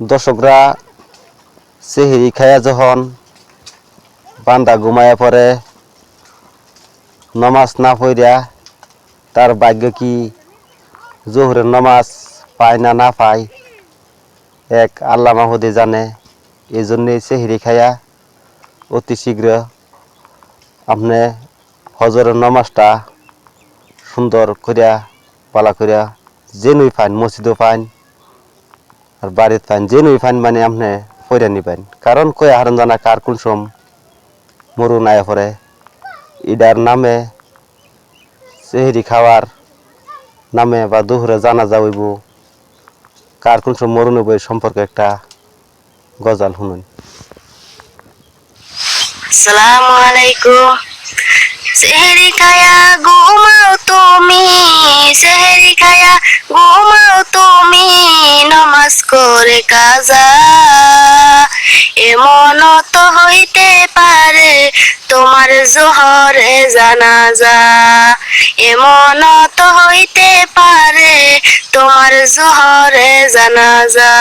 দর্শকরা সেহেরি খায়া যখন বান্দা ঘুমায়া পড়ে, নমাজ না পড়িয়া তার ভাগ্য কি? জোহরের নমাজ পায় না না পায়? এক আল্লাহ মাহুদে জানে এই জন্যে সেহেরি খায়া অতি শীঘ্র আপনি হজরের নমাজটা সুন্দর করিয়া, পালা করিয়া যেনুই ফাইন মসজিদও ফাইন আর বাড়ির ফাইন যেনুই ফাইন মানে আপনি পয়রা নিবেন। কারণ কই হারন জানা কার কোন সম? মরুন আয়া পরে। ইডার নামে সেহেরি খাওয়ার নামে বা দুহরে জানা যাইব কার কোন সম মরুন হইব এই সম্পর্কে একটা গজাল শুনুন। আসসালামু আলাইকুম। সেহেরি খায়া ঘুমাও তুমি। করে কাজা। এমন তো হইতে পারে তোমার জোহরে জানাজা। এমন তো হইতে পারে তোমার জোহরে জানাজা।